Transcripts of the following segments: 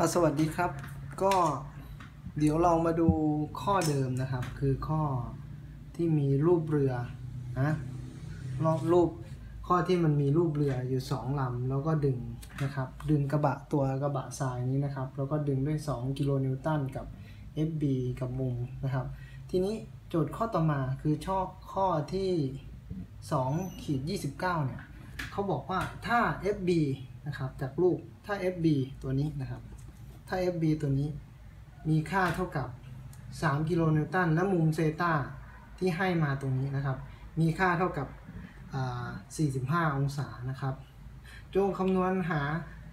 อะสวัสดีครับ ก็เดี๋ยวเรามาดูข้อเดิมนะครับ คือข้อที่มีรูปเรือนะรอบรูปข้อที่มันมีรูปเรืออยู่สองลำแล้วก็ดึงนะครับ ดึงกระบะตัวกระบะทรายนี้นะครับ แล้วก็ดึงด้วย 2 กิโลนิวตันกับ FB กับมุมนะครับ ทีนี้โจทย์ข้อต่อมาคือชอบข้อที่2ขีด29 เนี่ยเขาบอกว่าถ้า FB นะครับจากรูปถ้า FB ตัวนี้นะครับ ถ้า FB ตัวนี้มีค่าเท่ากับ 3 กิโลนิวตัน และมุมเซตาที่ให้มาตรงนี้นะครับ มีค่าเท่ากับ 45 องศานะครับ จงคำนวณหา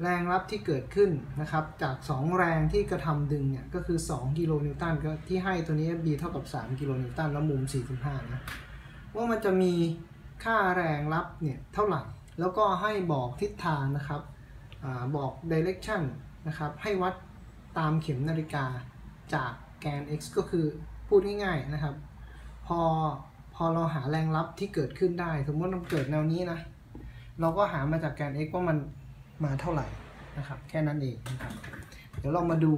แรงรับที่เกิดขึ้นนะครับ จาก 2 แรงที่กระทำดึงเนี่ยก็คือ 2 กิโลนิวตันก็ที่ให้ตัวนี้ FB เท่ากับ 3 กิโลนิวตัน แล้วมุม 45 นะ ว่ามันจะมีค่าแรงรับเนี่ยเท่าไหร่ แล้วก็ให้บอกทิศทางนะครับอาบอก direction นะครับ ให้วัด ตามเข็มนาฬิกาจากแกน x ก็คือพูดง่ายๆนะครับ พอพอเราหาแรงรับที่เกิดขึ้นได้ สมมติมันเกิดแนวนี้นะ เราก็หามาจากแกน x ว่ามันมาเท่าไหร่นะครับ แค่นั้นเองนะครับ เดี๋ยวเรามาดู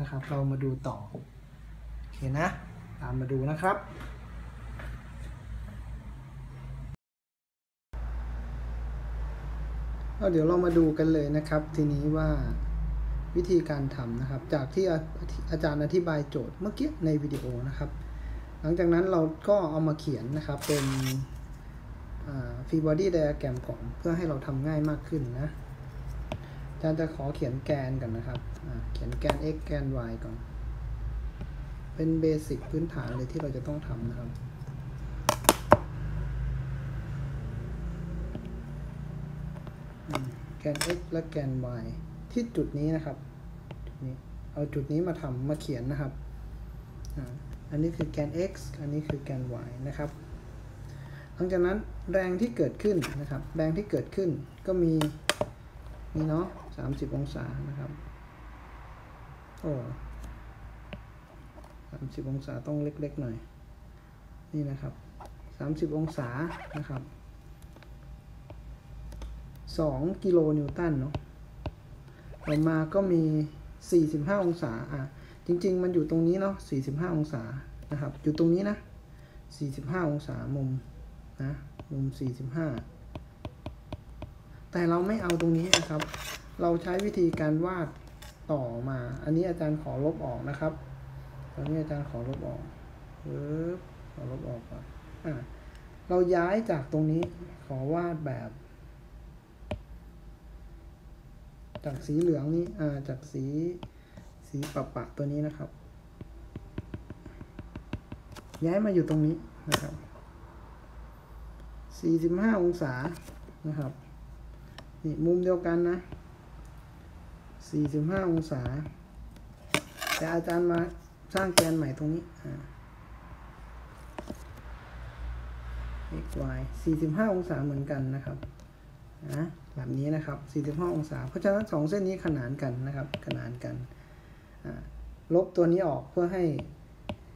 นะครับ เรามาดูต่อ โอเคนะ ตามมาดูนะครับ เดี๋ยวเรามาดูกันเลยนะครับ ทีนี้ว่า วิธีการทำนะครับ จากที่อาอาจารย์อธิบายโจทย์เมื่อกี้ในวิดีโอนะครับ หลังจากนั้นเราก็เอามาเขียนนะครับเป็นฟีบอดี้ไดอะแกรมก่อนเพื่อให้เราทำง่ายมากขึ้นนะอาจารย์จะขอเขียนแกนกันนะครับ เขียนแกน x แกน y ก่อน เป็นเบสิกพื้นฐานเลยที่เราจะต้องทำนะครับแกน x และแกน y ที่จุดนี้นะครับจุดนี้เอาจุดนี้มาทำมาเขียนนะครับ อันนี้คือแกน x อันนี้คือแกน y นะครับ หลังจากนั้นแรงที่เกิดขึ้นนะครับ แรงที่เกิดขึ้นก็มีนี่เนาะ30องศานะครับ โอ้30องศาต้องเล็กๆหน่อย นี่นะครับ30องศานะครับ2กิโลนิวตันเนาะ ต่อมาก็มี 45 องศาอะจริง ๆ มันอยู่ตรงนี้เนาะ 45 องศานะครับ อยู่ตรงนี้นะ 45 องศามุมนะมุม 45 แต่เราไม่เอาตรงนี้นะครับ เราใช้วิธีการวาดต่อมา อันนี้อาจารย์ขอลบออกนะครับตอนนี้อาจารย์ขอลบออกปึ๊บขอลบออกก่อนอะเราย้ายจากตรงนี้ขอวาดแบบ จากสีเหลืองนี้อ่าจากสีสีปะปะตัวนี้นะครับ ย้ายมาอยู่ตรงนี้นะครับ 45 องศานะครับนี่มุมเดียวกันนะ 45 องศา แต่อาจารย์มาสร้างแกนใหม่ตรงนี้อ่า x y 45 องศาเหมือนกันนะครับนะ แบบนี้นะครับ 45 องศา เพราะฉะนั้น 2 เส้นนี้ขนานกันนะครับ ขนานกัน ลบตัวนี้ออกเพื่อให้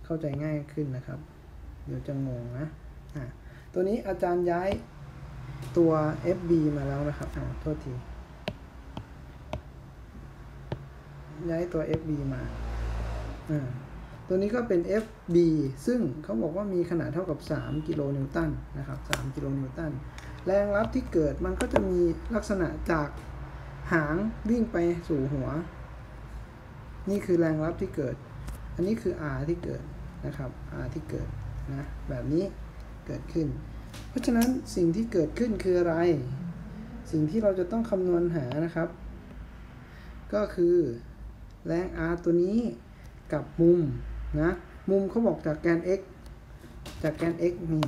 เข้าใจง่ายขึ้นนะครับ เดี๋ยวจะงงนะะตัวนี้อาจารย์ย้ายตัว FB มาแล้วนะครับอ่าโทษที ย้ายตัว FB มาอ่าตัวนี้ก็เป็น FB ซึ่งเขาบอกว่ามีขนาดเท่ากับ 3 กิโลนิวตันนะครับ 3 กิโลนิวตัน แรงรับที่เกิดมันก็จะมีลักษณะจากหางวิ่งไปสู่หัว นี่คือแรงรับที่เกิด อันนี้คือ R ที่เกิดนะครับ R ที่เกิดนะแบบนี้เกิดขึ้น เพราะฉะนั้นสิ่งที่เกิดขึ้นคืออะไร สิ่งที่เราจะต้องคำนวณหานะครับ ก็คือแรง R ตัวนี้กับมุมนะมุมเขาบอกจากแกน x จากแกน x นี่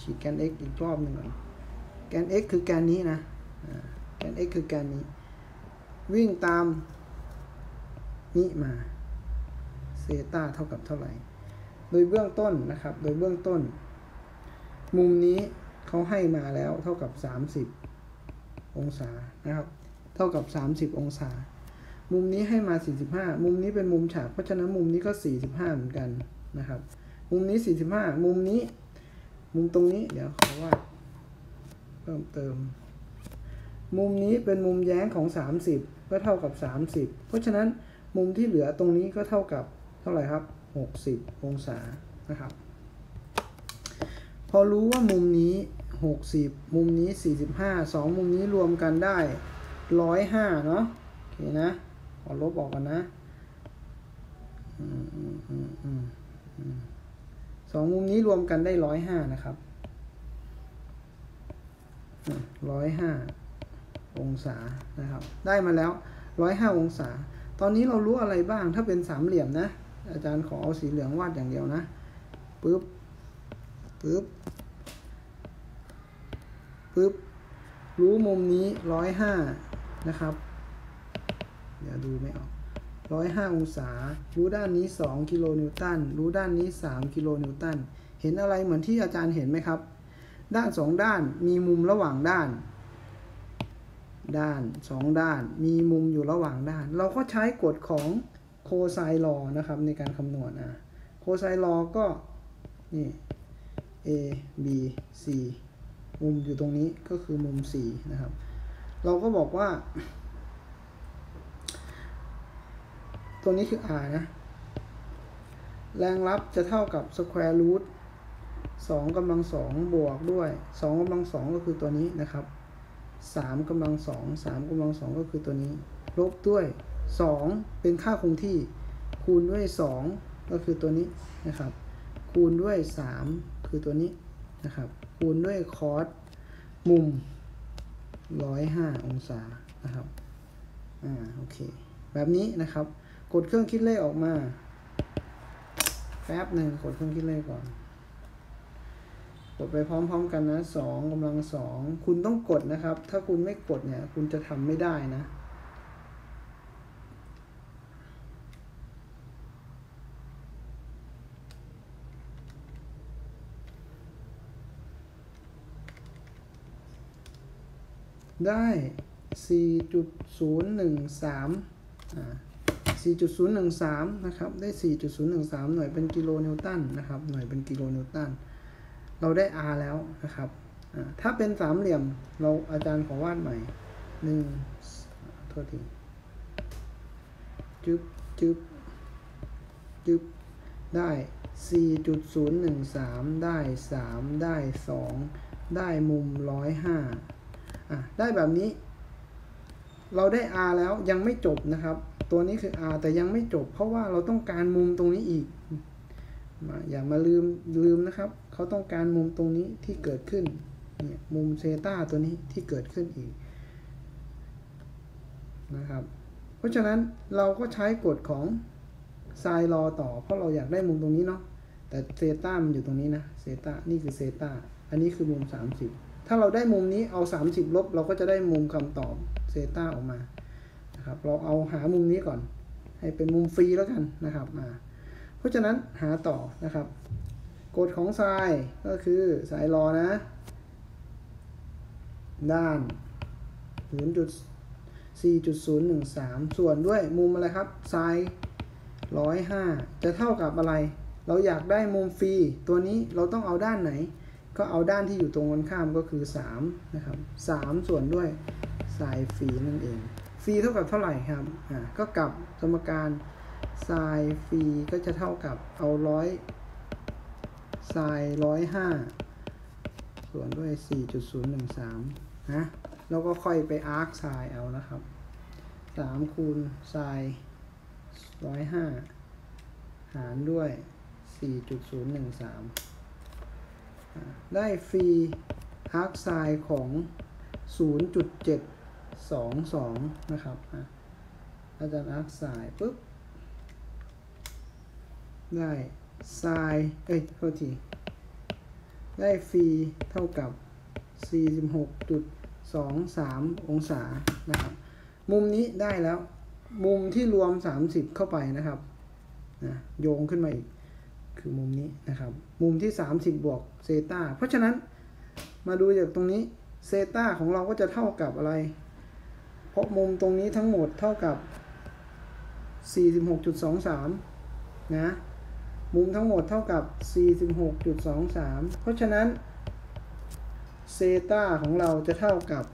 ขีดแกน x อีกรอบหนึ่งก่อน แกน x คือแกนนี้นะแกน x คือแกนนี้ วิ่งตามนี้มาเซตาเท่ากับเท่าไหร่ โดยเบื้องต้นนะครับ โดยเบื้องต้น มุมนี้เขาให้มาแล้วเท่ากับ 30 องศานะครับ เท่ากับ 30 องศา มุมนี้ให้มา 45 มุมนี้เป็นมุมฉาก เพราะฉะนั้นมุมนี้ก็ 45 เหมือนกันนะครับ มุมนี้ 45 มุมนี้ มุมตรงนี้ เดี๋ยวขอว่า พิ่มเติม มุมนี้เป็นมุมแย้งของ 30 ก็เท่ากับ 30 เพราะฉะนั้นมุมที่เหลือตรงนี้ก็เท่ากับเท่าไหร่ครับ 60 องศานะครับ พอรู้ว่ามุมนี้ 60 มุมนี้ 45 2 มุมนี้รวมกันได้ 105 เนาะโอเคนะขอลบออกกันนะสองมุมนี้รวมกันได้ 105 นะครับ ร้อยห้าองศานะครับ ได้มาแล้วร้อยห้าองศา ตอนนี้เรารู้อะไรบ้างถ้าเป็นสามเหลี่ยมนะ อาจารย์ขอเอาสีเหลืองวาดอย่างเดียวนะปึ๊บปึ๊บปึ๊บรู้มุมนี้ร้อยห้านะครับ เดี๋ยวดูไม่ออกร้อยห้าองศา รู้ด้านนี้สองกิโลนิวตัน รู้ด้านนี้สามกิโลนิวตัน เห็นอะไรเหมือนที่อาจารย์เห็นไหมครับ ด้านสองด้านมีมุมระหว่างด้าน ด้านสองด้าน มีมุมอยู่ระหว่างด้าน เราก็ใช้กฎของโคไซลอนะครับในการคำนวณอะโคไซลอก็นี่ a b c มุมอยู่ตรงนี้ก็คือมุม c นะครับ เราก็บอกว่า ตัวนี้คือ r นะ แรงรับจะเท่ากับ square root สองกำลังสองบวกด้วยสองกำลังสองก็คือตัวนี้นะครับสามกำลังสองสามกำลังสองก็คือตัวนี้ ลบด้วยสองเป็นค่าคงที่ คูณด้วยสองก็คือตัวนี้นะครับ คูณด้วยสามคือตัวนี้นะครับ คูณด้วยคอสมุมร้อยห้าองศานะครับอ่าโอเค แบบนี้นะครับ กดเครื่องคิดเลขออกมาแป๊บหนึ่งกดเครื่องคิดเลขก่อน ดไปพร้อมๆกันนะสองกำลังสองคุณต้องกดนะครับ ถ้าคุณไม่กดเนี่ย คุณจะทำไม่ได้นะได้ 4.013อ่า4.013 นะครับ ได้ 4.013 หน่วยเป็นกิโลนิวตันนะครับ หน่วยเป็นกิโลนิวตัน เราได้ R แล้วนะครับ ถ้าเป็นสามเหลี่ยมเราอาจารย์ขอวาดใหม่หนึ่งโทษทีจึ๊บจึ๊บจึ๊บได้ 4.013 ได้ 3 ได้ 2 ได้มุม 105อะได้แบบนี้ เราได้ R แล้วยังไม่จบนะครับ ตัวนี้คือ R แต่ยังไม่จบ เพราะว่าเราต้องการมุมตรงนี้อีก มาอย่ามาลืมลืมนะครับ เขาต้องการมุมตรงนี้ที่เกิดขึ้นเนี่ยมุมเซตาตัวนี้ที่เกิดขึ้นอีกนะครับ เพราะฉะนั้นเราก็ใช้กฎของไซรอต่อ เพราะเราอยากได้มุมตรงนี้เนาะแต่เซตามันอยู่ตรงนี้นะเซตานี่คือเซตาอันนี้คือมุม 30 ถ้าเราได้มุมนี้เอา 30 ลบ เราก็จะได้มุมคำตอบเซตาออกมานะครับเราเอาหามุมนี้ก่อน ให้เป็นมุมฟรีแล้วกันนะครับอ่า เพราะฉะนั้นหาต่อนะครับกฎของไซน์ก็คือไซน์รอนะ ด้าน0.4.013 ส่วนด้วยมุมอะไรครับไซน์105 จะเท่ากับอะไร เราอยากได้มุมฟรีตัวนี้เราต้องเอาด้านไหน ก็เอาด้านที่อยู่ตรงกันข้ามก็คือ 3 นะครับ 3 ส่วนด้วยไซน์ฟรีนั่นเองฟรีเท่ากับเท่าไหร่ครับอ่าก็กลับสมการ ไซน์ฟรีก็จะเท่ากับเอาร้อยไซน์ร้อยห้าส่วนด้วย 4.013 นะ แล้วก็ค่อยไปอาร์คไซน์เอานะครับ 3 คูณไซน์ร้อยห้าหารด้วย 4.013อ่าได้ฟรีอาร์คไซน์ของ 0.722 นะครับอะอาจารย์อาร์คไซน์ปุ๊บ ได้ไซน์เอ้ยโทษที ได้ฟรีเท่ากับ 46.23 องศานะครับ มุมนี้ได้แล้ว มุมที่รวม 30 เข้าไปนะครับนะโยงขึ้นมาอีก คือมุมนี้นะครับ มุมที่ 30 บวกเซตาเพราะฉะนั้นมาดูจากตรงนี้เซตาของเราก็จะเท่ากับอะไร เพราะมุมตรงนี้ทั้งหมดเท่ากับ 46.23 นะ มุมทั้งหมดเท่ากับ 46.23 เพราะฉะนั้นเซตาของเราจะเท่ากับ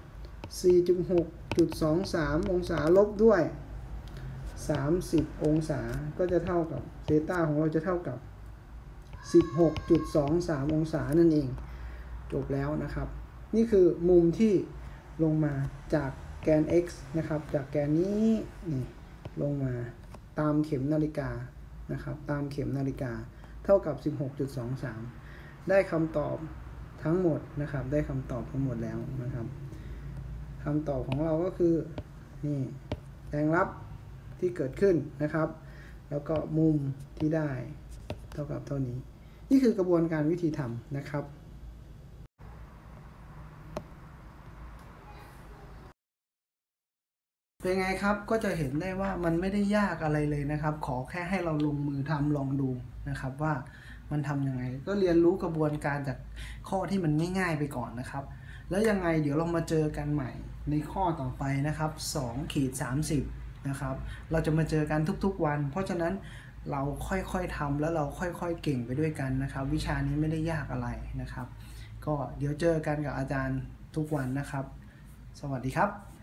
16.23 องศาลบด้วย 30 องศาก็จะเท่ากับเซตาของเราจะเท่ากับ 16.23 องศานั่นเอง จบแล้วนะครับ นี่คือมุมที่ลงมาจากแกน x นะครับ จากแกนนี้นี่ลงมาตามเข็มนาฬิกา นะครับตามเข็มนาฬิกาเท่ากับ 16.23 ได้คำตอบทั้งหมดนะครับ ได้คำตอบทั้งหมดแล้วนะครับคำตอบของเราก็คือนี่แรงรับที่เกิดขึ้นนะครับ แล้วก็มุมที่ได้เท่ากับเท่านี้ นี่คือกระบวนการวิธีทำนะครับ เป็นไงครับก็จะเห็นได้ว่ามันไม่ได้ยากอะไรเลยนะครับ ขอแค่ให้เราลงมือทำลองดูนะครับว่ามันทำยังไง ก็เรียนรู้กระบวนการจากข้อที่มันง่ายๆไปก่อนนะครับ แล้วยังไงเดี๋ยวเรามาเจอกันใหม่ในข้อต่อไปนะครับ2ขีด30นะครับ เราจะมาเจอกันทุกๆวัน เพราะฉะนั้นเราค่อยๆทำแล้วเราค่อยๆเก่งไปด้วยกันนะครับ วิชานี้ไม่ได้ยากอะไรนะครับ ก็เดี๋ยวเจอกันกับอาจารย์ทุกวันนะครับ สวัสดีครับ